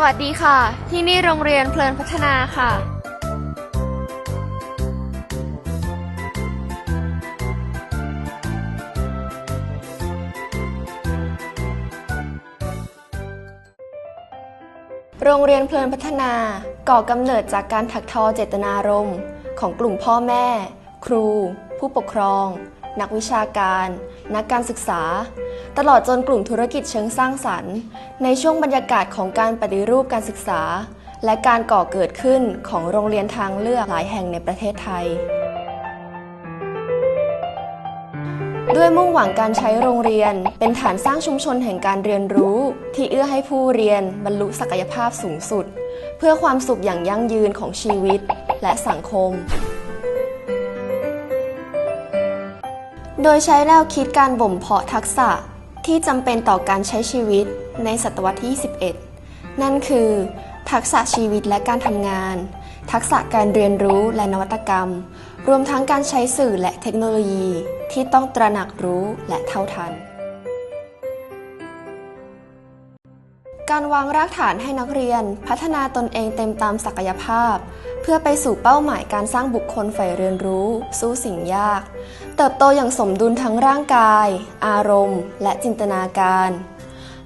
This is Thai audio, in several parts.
สวัสดีค่ะ ที่นี่โรงเรียนเพลินพัฒนาค่ะ โรงเรียนเพลินพัฒนาก่อกำเนิดจากการถักทอเจตนารมณ์ของกลุ่มพ่อแม่ ครู ผู้ปกครอง นักวิชาการ นักการศึกษา ตลอดจนกลุ่มธุรกิจเชิงสร้างสรรค์ ในช่วงบรรยากาศของการปฏิรูปการศึกษา และการก่อเกิดขึ้นของโรงเรียนทางเลือกหลายแห่งในประเทศไทย ด้วยมุ่งหวังการใช้โรงเรียน เป็นฐานสร้างชุมชนแห่งการเรียนรู้ ที่เอื้อให้ผู้เรียนบรรลุศักยภาพสูงสุด เพื่อความสุขอย่างยั่งยืนของชีวิตและสังคมโดยใช้แนวคิดการบ่มเพาะทักษะ ที่จำเป็นต่อการใช้ชีวิตในศตวรรษที่ 21 นั่นคือ ทักษะชีวิตและการทำงาน ทักษะการเรียนรู้และนวัตกรรม รวมทั้งการใช้สื่อและเทคโนโลยีที่ต้องตระหนักรู้และเท่าทัน การวางรากฐานให้นักเรียน พัฒนาตนเองเต็มตามศักยภาพ เพื่อไปสู่เป้าหมายการสร้างบุคคลใฝ่เรียนรู้ สู้สิ่งยาก เติบโตอย่างสมดุลทั้งร่างกาย อารมณ์ และจินตนาการ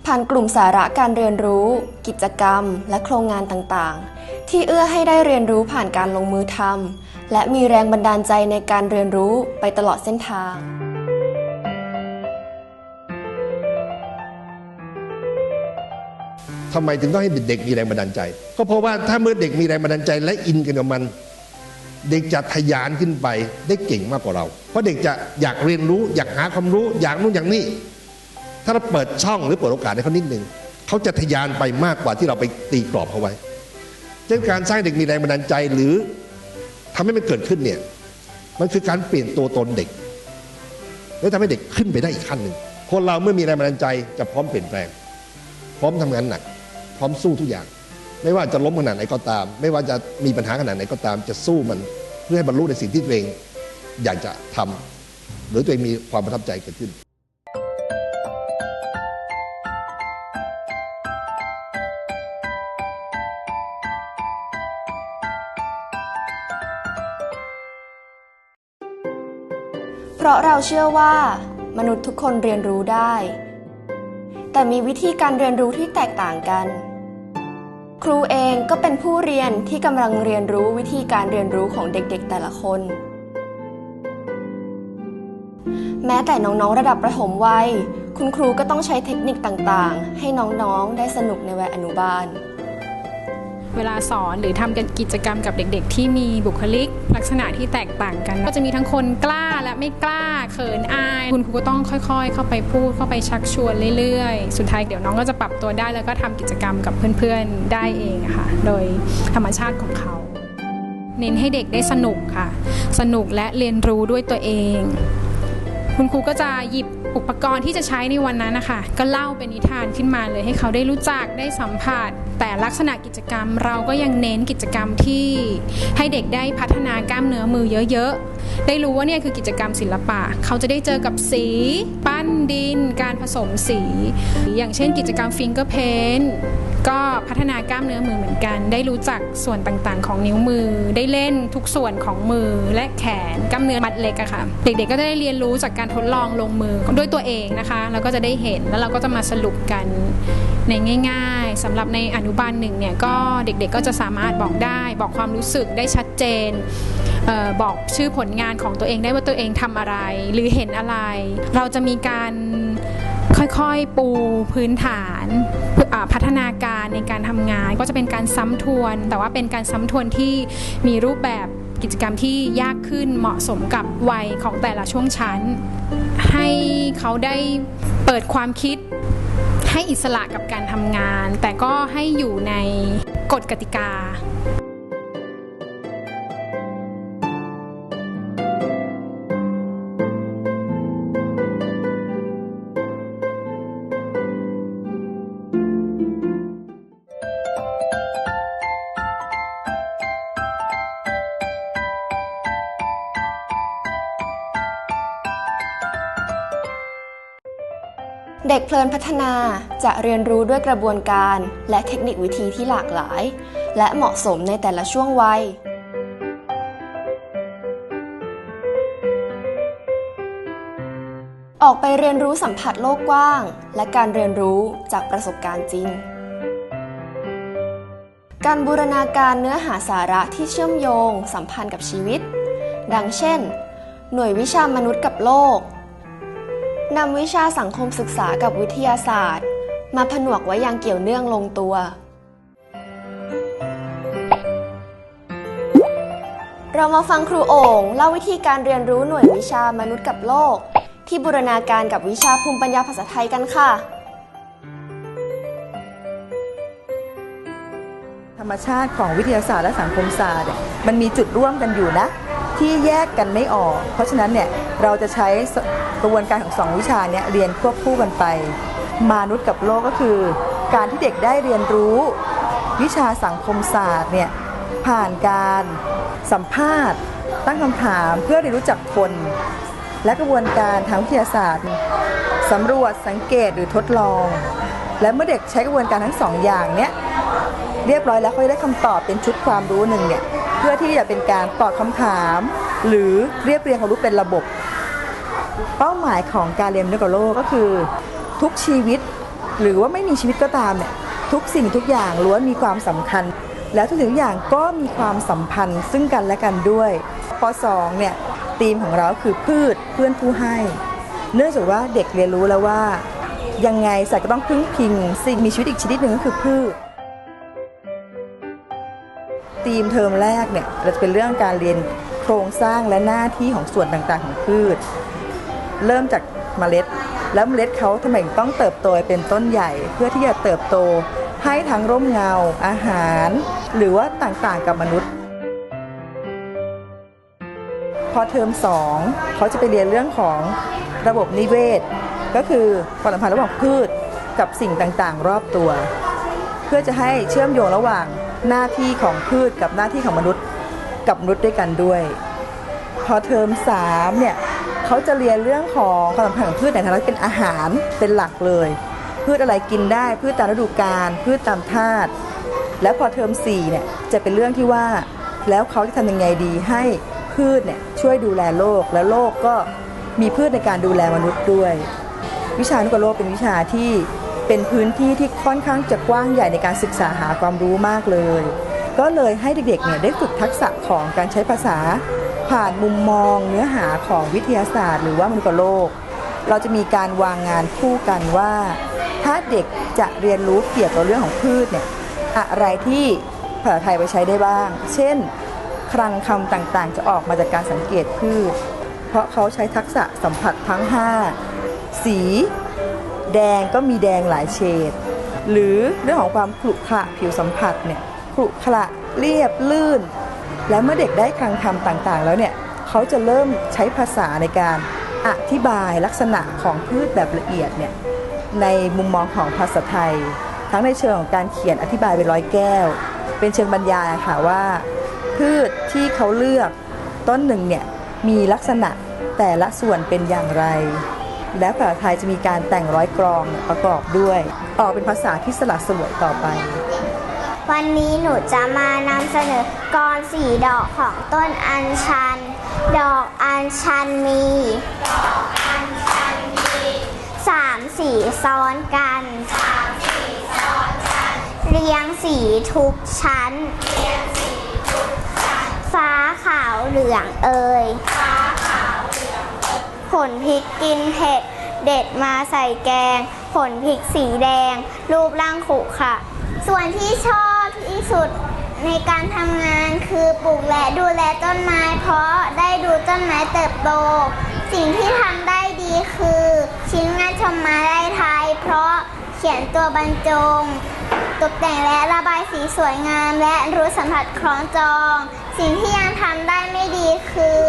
ผ่านกลุ่มสาระการเรียนรู้ กิจกรรม และโครงงานต่างๆ ที่เอื้อให้ได้เรียนรู้ผ่านการลงมือทำและมีแรงบันดาลใจในการเรียนรู้ไปตลอดเส้นทาง ทำไมถึงต้องให้เด็กมีแรงบันดาลใจ ก็เพราะว่าถ้าเมื่อเด็กมีแรงบันดาลใจและอินกันกับมันเด็กจะทะยานขึ้นไปได้เก่งมากกว่าเรา เพราะเด็กจะอยากเรียนรู้ อยากหาความรู้ อยากนู่นอย่างนี้ ถ้าเราเปิดช่องหรือเปิดโอกาสให้เขานิดหนึ่งเขาจะทะยานไปมากกว่าที่เราไปตีกรอบเขาไว้เช่นการสร้างเด็กมีแรงบันดาลใจหรือทำให้มันเกิดขึ้นเนี่ยมันคือการเปลี่ยนตัวตนเด็กแล้วทำให้เด็กขึ้นไปได้อีกขั้นหนึ่งคนเราเมื่อมีแรงบันดาลใจจะพร้อมเปลี่ยนแปลง พร้อมทำงานหนัก พร้อมสู้ทุกอย่าง ไม่ว่าจะล้มขนาดไหนก็ตาม ไม่ว่าจะมีปัญหาขนาดไหนก็ตาม จะสู้มันเพื่อให้บรรลุในสิ่งที่ตัวเองอยากจะทำหรือตัวเองมีความประทับใจเกิดขึ้นเพราะเราเชื่อว่า มนุษย์ทุกคนเรียนรู้ได้ แต่มีวิธีการเรียนรู้ที่แตกต่างกัน ครูเองก็เป็นผู้เรียนที่กำลังเรียนรู้วิธีการเรียนรู้ของเด็กๆแต่ละคน แม้แต่น้องๆระดับประถมวัย คุณครูก็ต้องใช้เทคนิคต่างๆ ให้น้องๆได้สนุกในวัยอนุบาล เวลาสอนหรือทำกิจกรรมกับเด็กๆ ที่มีบุคลิก ลักษณะที่แตกต่างกัน ก็จะมีทั้งคนกล้าและไม่กล้าเขินอาย คุณครูก็ต้องค่อยๆ เข้าไปพูดเข้าไปชักชวนเรื่อยๆ สุดท้ายเดี๋ยวน้องก็จะปรับตัวได้แล้วก็ทำกิจกรรมกับเพื่อนๆได้เองค่ะโดยธรรมชาติของเขา เน้นให้เด็กได้สนุกค่ะ สนุกและเรียนรู้ด้วยตัวเอง คุณครูก็จะหยิบอุปกรณ์ที่จะใช้ในวันนั้นนะคะก็เล่าเป็นนิทานขึ้นมาเลยให้เขาได้รู้จักได้สัมผัส แต่ลักษณะกิจกรรมเราก็ยังเน้นกิจกรรมที่ให้เด็กได้พัฒนากล้ามเนื้อมือเยอะๆ ได้รู้ว่าเนี่ยคือกิจกรรมศิลปะ เขาจะได้เจอกับสี ปั้นดิน การผสมสี อย่างเช่น กิจกรรมฟิงเกอร์เพน ก็พัฒนากล้ามเนื้อมือเหมือนกัน ได้รู้จักส่วนต่างๆ ของนิ้วมือ ได้เล่นทุกส่วนของมือและแขนกล้ามเนื้อมัดเล็กอะค่ะ เด็กๆก็ได้เรียนรู้จากการทดลองลงมือด้วยตัวเองนะคะ แล้วก็จะได้เห็นแล้วเราก็จะมาสรุปกันในง่าย ๆสำหรับในอนุบาลหนึ่งเนี่ยก็เด็กๆก็จะสามารถบอกได้ บอกความรู้สึกได้ชัดเจนเออบอกชื่อผลงานของตัวเองได้ว่าตัวเองทำอะไร หรือเห็นอะไร เราจะมีการค่อยๆปูพื้นฐาน พัฒนาการในการทำงาน ก็จะเป็นการซ้ำทวน แต่ว่าเป็นการซ้ำทวนที่มีรูปแบบกิจกรรมที่ยากขึ้นเหมาะสมกับวัยของแต่ละช่วงชั้น ให้เขาได้เปิดความคิดให้อิสระกับการทำงาน แต่ก็ให้อยู่ในกฎกติกา เด็กเพลินพัฒนาจะเรียนรู้ด้วยกระบวนการและเทคนิควิธีที่หลากหลาย และเหมาะสมในแต่ละช่วงวัย ออกไปเรียนรู้สัมผัสโลกกว้าง และการเรียนรู้จากประสบการณ์จริง การบูรณาการเนื้อหาสาระที่เชื่อมโยงสัมพันธ์กับชีวิต ดังเช่น หน่วยวิชามนุษย์กับโลก นำวิชาสังคมศึกษากับวิทยาศาสตร์ มาผนวกไว้อย่างเกี่ยวเนื่องลงตัว เรามาฟังครูโอ่งเล่าวิธีการเรียนรู้หน่วยวิชามนุษย์กับโลก ที่บูรณาการกับวิชาภูมิปัญญาภาษาไทยกันค่ะ ธรรมชาติของวิทยาศาสตร์และสังคมศาสตร์เนี่ยมันมีจุดร่วมกันอยู่นะ ที่แยกกันไม่ออก เพราะฉะนั้นเนี่ยเราจะใช้กระบวนการของสองวิชาเนี้เรียนควบคู่กันไป มนุษย์กับโลกก็คือ การที่เด็กได้เรียนรู้วิชาสังคมศาสตร์เนี่ยผ่านการสัมภาษณ์ ตั้งคำถามเพื่อเรียนรู้จักคน และกระบวนการทางวิทยาศาสตร์สำรวจสังเกตหรือทดลอง และเมื่อเด็กใช้กระบวนการทั้งสองอย่างเนี้ยเรียบร้อยแล้วเขาจะได้คำตอบเป็นชุดความรู้หนึ่งเนี่ย เพื่อที่จะเป็นการตอบคำถาม หรือเรียบเรียงความรู้เป็นระบบ เป้าหมายของการเรียนรู้กับโลกก็คือ ทุกชีวิต หรือว่าไม่มีชีวิตก็ตามเนี่ยทุกสิ่งทุกอย่างล้วนมีความสำคัญ แล้วทุกสิ่งทุกอย่างก็มีความสัมพันธ์ซึ่งกันและกันด้วยป .2 เนี่ยธีมของเราคือพืชเพื่อนผู้ให้ เนื่องจากว่าเด็กเรียนรู้แล้วว่า ยังไงสัตว์ก็ต้องพึ่งพิง สิ่งมีชีวิตอีกชนิดหนึ่งก็คือพืช ธีมเทอมแรกเนี่ยเราจะเป็นเรื่องการเรียนโครงสร้างและหน้าที่ของส่วนต่างๆของพืช เริ่มจากเมล็ด แล้วเมล็ดเขาทำไมต้องเติบโตเป็นต้นใหญ่ เพื่อที่จะเติบโตให้ทั้งร่มเงา อาหาร หรือว่าต่างๆกับมนุษย์ พอเทอมสองเขาจะไปเรียนเรื่องของระบบนิเวศ ก็คือความสัมพันธ์ระหว่างพืชกับสิ่งต่างๆ รอบตัว เพื่อจะให้เชื่อมโยงระหว่าง หน้าที่ของพืชกับหน้าที่ของมนุษย์กับมนุษย์ด้วยกันด้วย พอเทอม3เนี่ยเขาจะเรียนเรื่องของความสัมพันธ์ของพืชในฐานะเป็นอาหารเป็นหลักเลย พืชอะไรกินได้พืชตามฤดูกาลพืชตามธาตุแล้วพอเทอม4เนี่ยจะเป็นเรื่องที่ว่าแล้วเขาจะทำยังไงดีให้พืชเนี่ยช่วยดูแลโลกแล้วโลกก็มีพืชในการดูแลมนุษย์ด้วย วิชานุกโลกเป็นวิชาที่ เป็นพื้นที่ที่ค่อนข้างจะกว้างใหญ่ในการศึกษาหาความรู้มากเลย ก็เลยให้เด็กๆเนี่ยได้ฝึกทักษะของการใช้ภาษา ผ่านมุมมองเนื้อหาของวิทยาศาสตร์ หรือว่ามนุษย์โลก เราจะมีการวางงานคู่กันว่า ถ้าเด็กจะเรียนรู้เกี่ยวกับเรื่องของพืชเนี่ยอะไรที่ภาษาไทยไปใช้ได้บ้าง เช่น คลังคำต่างๆ จะออกมาจากการสังเกตพืช เพราะเขาใช้ทักษะสัมผัสทั้ง 5 สี แดงก็มีแดงหลายเฉดหรือเรื่องของความขรุขระผิวสัมผัสเนี่ยขรุขระเรียบลื่น และเมื่อเด็กได้คลังคำต่างๆ แล้วเนี่ยเขาจะเริ่มใช้ภาษาในการอธิบายลักษณะของพืชแบบละเอียดเนี่ยในมุมมองของภาษาไทย ทั้งในเชิงของการเขียนอธิบายเป็นร้อยแก้ว เป็นเชิงบรรยายค่ะว่า พืชที่เขาเลือกต้นหนึ่งเนี่ยมีลักษณะแต่ละส่วนเป็นอย่างไร และภาษาไทยจะมีการแต่งร้อยกรองประกอบด้วย ออกเป็นภาษาที่สลักสวยต่อไป วันนี้หนูจะมานำเสนอกรสีดอกของต้นอัญชัน ดอกอัญชันมีสามสีซ้อนกันเรียงสีทุกชั้น ฟ้าขาวเหลืองเอ่ย ผลพริกกินเผ็ด เด็ดมาใส่แกง ผลพริกสีแดง รูปร่างขรุขระส่วนที่ชอบที่สุดในการทำงานคือปลูกและดูแลต้นไม้ เพราะได้ดูต้นไม้เติบโต สิ่งที่ทำได้ดีคือ ชิ้นงานชมมาได้ไทย เพราะเขียนตัวบรรจง ตกแต่งและระบายสีสวยงามและรู้สัมผัสคล้องจอง สิ่งที่ยังทำได้ไม่ดีคือ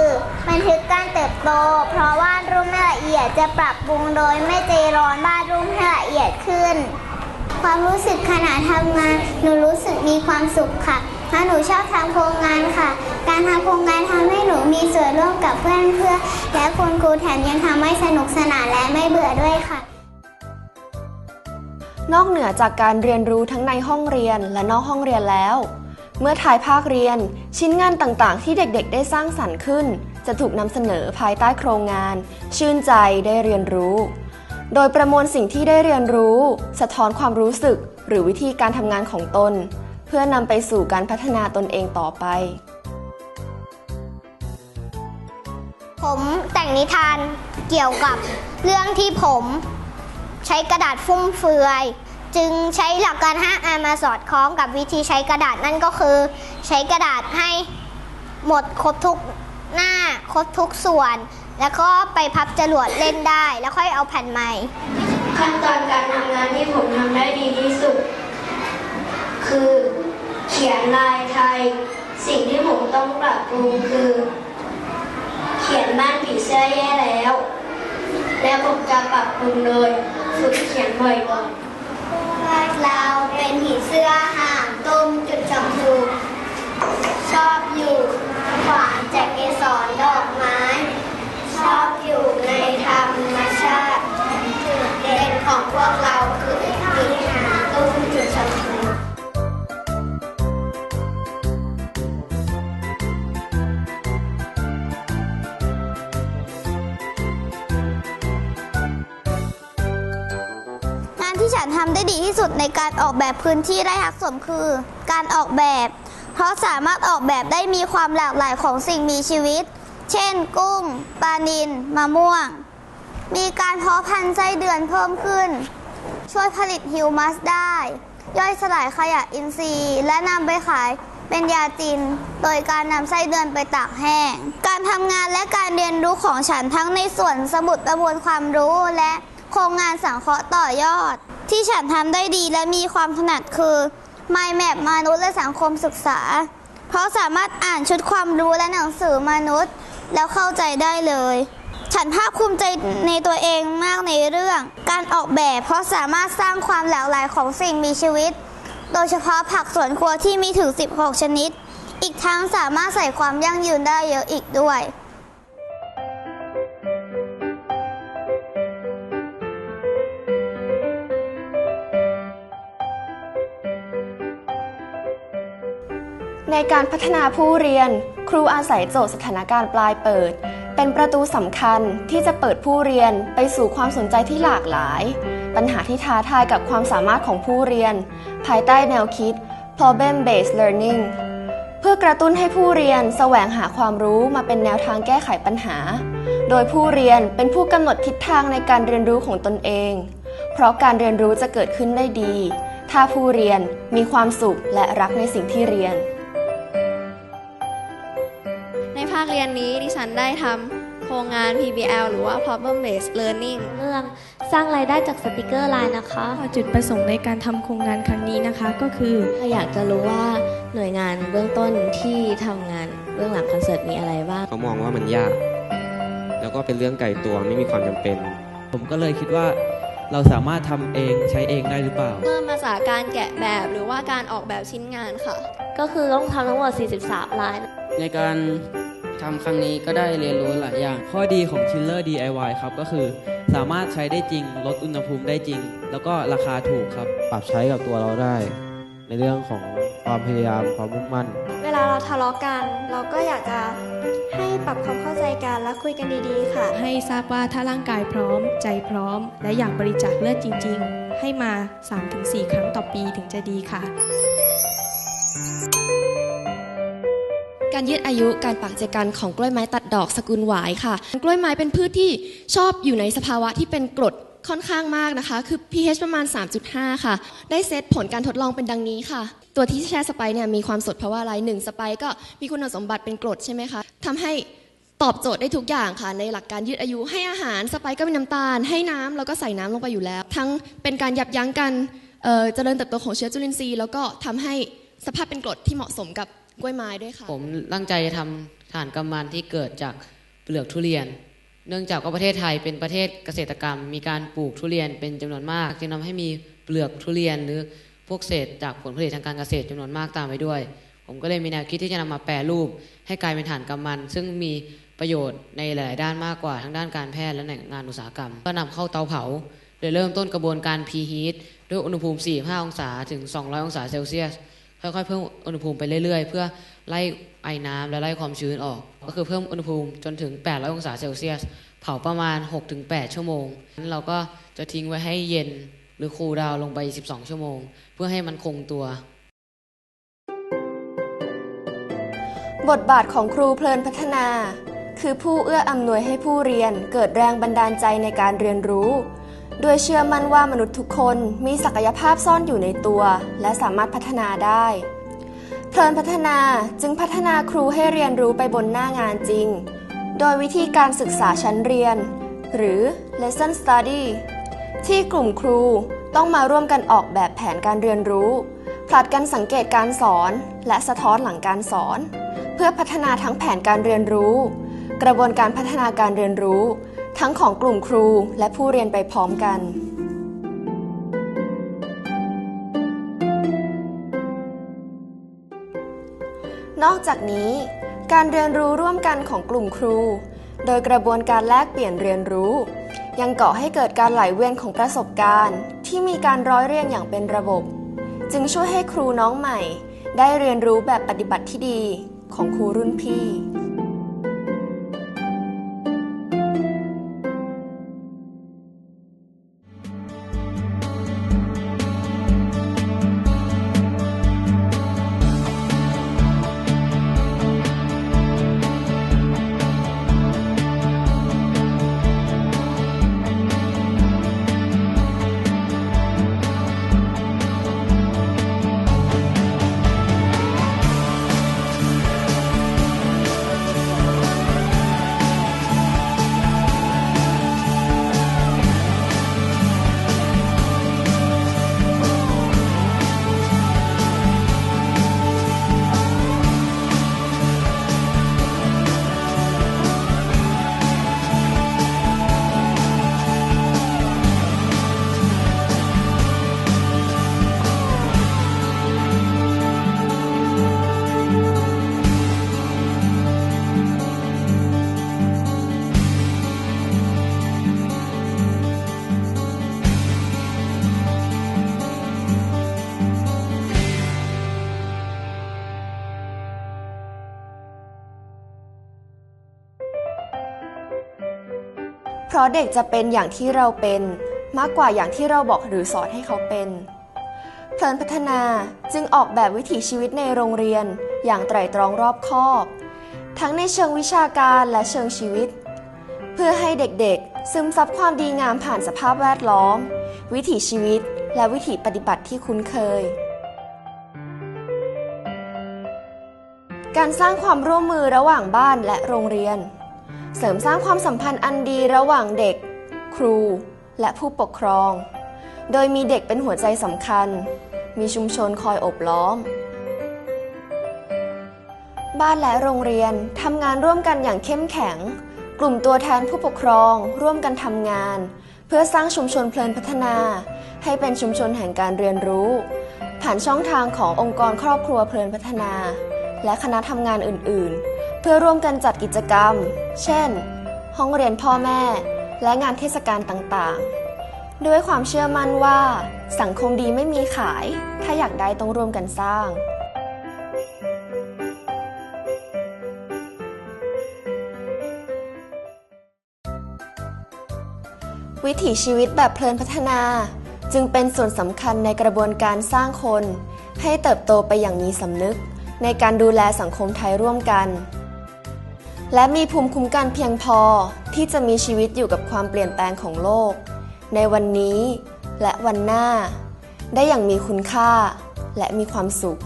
บันทึกการเติบโต เพราะวาดรูปไม่ละเอียดจะปรับปรุงโดยไม่ใจร้อนวาดรูปให้ละเอียดขึ้น ความรู้สึกขณะทำงาน หนูรู้สึกมีความสุขค่ะเพราะหนูชอบทำโครงงานค่ะ การทำโครงงานทำให้หนูมีส่วนร่วมกับเพื่อนเพื่อและคุณครูแถมยังทำให้สนุกสนานและไม่เบื่อด้วยค่ะนอกเหนือจากการเรียนรู้ทั้งในห้องเรียนและนอกห้องเรียนแล้ว เมื่อท้ายภาคเรียน ชิ้นงานต่างๆ ที่เด็กๆ ได้สร้างสรรค์ขึ้น จะถูกนำเสนอภายใต้โครงงาน ชื่นใจได้เรียนรู้ โดยประมวลสิ่งที่ได้เรียนรู้ สะท้อนความรู้สึก หรือวิธีการทำงานของตน เพื่อนำไปสู่การพัฒนาตนเองต่อไป ผมแต่งนิทานเกี่ยวกับเรื่องที่ผม ใช้กระดาษฟุ่มเฟือย จึงใช้หลักการ 5R มาสอดคล้องกับวิธีใช้กระดาษนั่นก็คือ ใช้กระดาษให้หมดครบทุกหน้าครบทุกส่วน แล้วก็ไปพับจรวดเล่นได้ แล้วค่อยเอาแผ่นใหม่ ขั้นตอนการทำงานที่ผมทำได้ดีที่สุด คือเขียนลายไทย สิ่งที่ผมต้องปรับปรุงคือ เขียนบ้านผีเสื้อแย่แล้ว และผมจะปรับปรุงโดยฝึกเขียนบ่อยๆ เราเป็นผีเสื้อห่างต้มจุดชมพูชอบอยู่ขวางจกเกสรดอกไม้ ชอบอยู่ในธรรมชาติจุดเด่นของพวกเราคือ ที่ฉันทำได้ดีที่สุดในการออกแบบพื้นที่ไร่ฮักสมคือ การออกแบบ เพราะสามารถออกแบบได้มีความหลากหลายของสิ่งมีชีวิต เช่น กุ้ง ปลานิลมะม่วง มีการเพาะพันธุ์ไส้เดือนเพิ่มขึ้น ช่วยผลิตฮิวมัสได้ ย่อยสลายขยะอินทรีย์ และนำไปขายเป็นยาจินโดยการนำไส้เดือนไปตากแห้ง การทำงานและการเรียนรู้ของฉันทั้งในส่วนสมุดประมวลความรู้และโครงงานสังเคราะห์ต่อยอด ที่ฉันทำได้ดีและมีความถนัดคือ Mind Map มนุษย์และสังคมศึกษา เพราะสามารถอ่านชุดความรู้และหนังสือมนุษย์ แล้วเข้าใจได้เลย ฉันภาคภูมิใจในตัวเองมากในเรื่อง การออกแบบ เพราะสามารถสร้างความหลากหลายของสิ่งมีชีวิต โดยเฉพาะผักสวนครัวที่มีถึง 16 ชนิด อีกทั้งสามารถใส่ความยั่งยืนได้เยอะอีกด้วย การพัฒนาผู้เรียน ครูอาศัยโจทย์สถานการณ์ปลายเปิด เป็นประตูสำคัญที่จะเปิดผู้เรียนไปสู่ความสนใจที่หลากหลาย ปัญหาที่ท้าทายกับความสามารถของผู้เรียน ภายใต้แนวคิด problem based learning เพื่อกระตุ้นให้ผู้เรียนแสวงหาความรู้มาเป็นแนวทางแก้ไขปัญหา โดยผู้เรียนเป็นผู้กำหนดทิศทางในการเรียนรู้ของตนเอง เพราะการเรียนรู้จะเกิดขึ้นได้ดี ถ้าผู้เรียนมีความสุขและรักในสิ่งที่เรียน นนี้ดิฉันได้ทำโครงงาน PBL หรือว่า Problem Based Learning เรื่องสร้างรายได้จากสติกเกอร์ไลน์นะคะ จุดประสงค์ในการทำโครงงานครั้งนี้นะคะก็คืออยากจะรู้ว่าหน่วยงานเบื้องต้นที่ทำงานเบื้องหลังคอนเสิร์ตมีอะไรบ้างเขามองว่ามันยาก แล้วก็เป็นเรื่องไกลตัวไม่มีความจำเป็น ผมก็เลยคิดว่าเราสามารถทำเองใช้เองได้หรือเปล่าเริ่มมาจากการแกะแบบหรือว่าการออกแบบชิ้นงานค่ะ ก็คือต้องทำทั้งหมด 43 ลาย ในการ ทำครั้งนี้ก็ได้เรียนรู้หลายอย่าง ข้อดีของ Chiller DIY ครับก็คือ สามารถใช้ได้จริง ลดอุณหภูมิได้จริง แล้วก็ราคาถูกครับ ปรับใช้กับตัวเราได้ ในเรื่องของความพยายามความมุ่งมั่น เวลาเราทะเลาะกัน เราก็อยากจะให้ปรับความเข้าใจกันและคุยกันดีๆ ค่ะ ให้ทราบว่าถ้าร่างกายพร้อม ใจพร้อม และอยากบริจาคเลือดจริง ๆ ให้มา 3-4 ครั้งต่อปีถึงจะดีค่ะ การยืดอายุการปักเจกันของกล้วยไม้ตัดดอกสกุลหวายค่ะ กล้วยไม้เป็นพืชที่ชอบอยู่ในสภาวะที่เป็นกรดค่อนข้างมากนะคะ คือ pH ประมาณ 3.5 ค่ะ ได้เซตผลการทดลองเป็นดังนี้ค่ะ ตัวที่แช่สไปซ์เนี่ยมีความสดเพราะว่าอะไรหนึ่งสไปซ์ก็มีคุณสมบัติเป็นกรดใช่ไหมคะทำให้ตอบโจทย์ได้ทุกอย่างค่ะ ในหลักการยืดอายุให้อาหารสไปซ์ก็มีน้ำตาล ให้น้ำแล้วก็ใส่น้ำลงไปอยู่แล้ว ทั้งเป็นการยับยั้งการเอ่อเจริญเติบโตของเชื้อจุลินทรีย์แล้วก็ทำให้สภาพเป็นกรดที่เหมาะสมกับ กล้วยไม้ด้วยค่ะ ผมตั้งใจจะทำฐานกำมันที่เกิดจากเปลือกทุเรียน เนื่องจากว่าประเทศไทยเป็นประเทศเกษตรกรรม มีการปลูกทุเรียนเป็นจำนวนมากจึงทำให้มีเปลือกทุเรียนหรือพวกเศษจากผลผลิตทางการเกษตรจำนวนมากตามไปด้วย ผมก็เลยมีแนวคิดที่จะนำมาแปรรูป ให้กลายเป็นฐานกำมัน ซึ่งมีประโยชน์ในหลายด้านมากกว่าทั้งด้านการแพทย์และในงานอุตสาหกรรม ก็นำเข้าเตาเผาโดยเริ่มต้นกระบวนการ preheat ด้วยอุณหภูมิ 45 องศาถึง 200 องศาเซลเซียส ค่อยๆเพิ่มอุณหภูมิไปเรื่อยๆ เพื่อไล่ไอน้ำและไล่ความชื้นออก ก็คือเพิ่มอุณหภูมิจนถึง 800 องศาเซลเซียส เผาประมาณ 6-8 ชั่วโมงนั้นเราก็จะทิ้งไว้ให้เย็นหรือคูลดาวลงไป 12 ชั่วโมง เพื่อให้มันคงตัว บทบาทของครูเพลินพัฒนา คือผู้เอื้ออำนวยให้ผู้เรียนเกิดแรงบันดาลใจในการเรียนรู้ โดยเชื่อมั่นว่ามนุษย์ทุกคนมีศักยภาพซ่อนอยู่ในตัว และสามารถพัฒนาได้ เพลินพัฒนาจึงพัฒนาครูให้เรียนรู้ไปบนหน้างานจริง โดยวิธีการศึกษาชั้นเรียน หรือ lesson study ที่กลุ่มครูต้องมาร่วมกันออกแบบแผนการเรียนรู้ ผลัดกันสังเกตการสอน และสะท้อนหลังการสอน เพื่อพัฒนาทั้งแผนการเรียนรู้ กระบวนการพัฒนาการเรียนรู้ ทั้งของกลุ่มครูและผู้เรียนไปพร้อมกัน นอกจากนี้ การเรียนรู้ร่วมกันของกลุ่มครู โดยกระบวนการแลกเปลี่ยนเรียนรู้ ยังก่อให้เกิดการไหลเวียนของประสบการณ์ ที่มีการร้อยเรียงอย่างเป็นระบบ จึงช่วยให้ครูน้องใหม่ ได้เรียนรู้แบบปฏิบัติที่ดีของครูรุ่นพี่ ราะเด็กจะเป็นอย่างที่เราเป็น มากกว่าอย่างที่เราบอกหรือสอนให้เขาเป็นเพลินพัฒนาจึงออกแบบวิถีชีวิตในโรงเรียนอย่างไตร่ตรองรอบคอบ ทั้งในเชิงวิชาการและเชิงชีวิต เพื่อให้เด็กๆ ซึมซับความดีงามผ่านสภาพแวดล้อม วิถีชีวิต และวิถีปฏิบัติที่คุ้นเคย การสร้างความร่วมมือระหว่างบ้านและโรงเรียน เสริมสร้างความสัมพันธ์อันดีระหว่างเด็ก ครู และผู้ปกครอง โดยมีเด็กเป็นหัวใจสำคัญ มีชุมชนคอยอบล้อม บ้านและโรงเรียนทำงานร่วมกันอย่างเข้มแข็ง กลุ่มตัวแทนผู้ปกครอง ร่วมกันทำงาน เพื่อสร้างชุมชนเพลินพัฒนา ให้เป็นชุมชนแห่งการเรียนรู้ ผ่านช่องทางขององค์กรครอบครัวเพลินพัฒนา และคณะทำงานอื่น ๆ เพื่อร่วมกันจัดกิจกรรม เช่น ห้องเรียนพ่อแม่ และงานเทศกาลต่างๆ ด้วยความเชื่อมั่นว่า สังคมดีไม่มีขาย ถ้าอยากได้ต้องร่วมกันสร้างวิถีชีวิตแบบเพลินพัฒนา จึงเป็นส่วนสำคัญในกระบวนการสร้างคน ให้เติบโตไปอย่างมีสำนึก ในการดูแลสังคมไทยร่วมกัน และมีภูมิคุ้มกันเพียงพอที่จะมีชีวิตอยู่กับความเปลี่ยนแปลงของโลก ในวันนี้และวันหน้า ได้อย่างมีคุณค่าและมีความสุข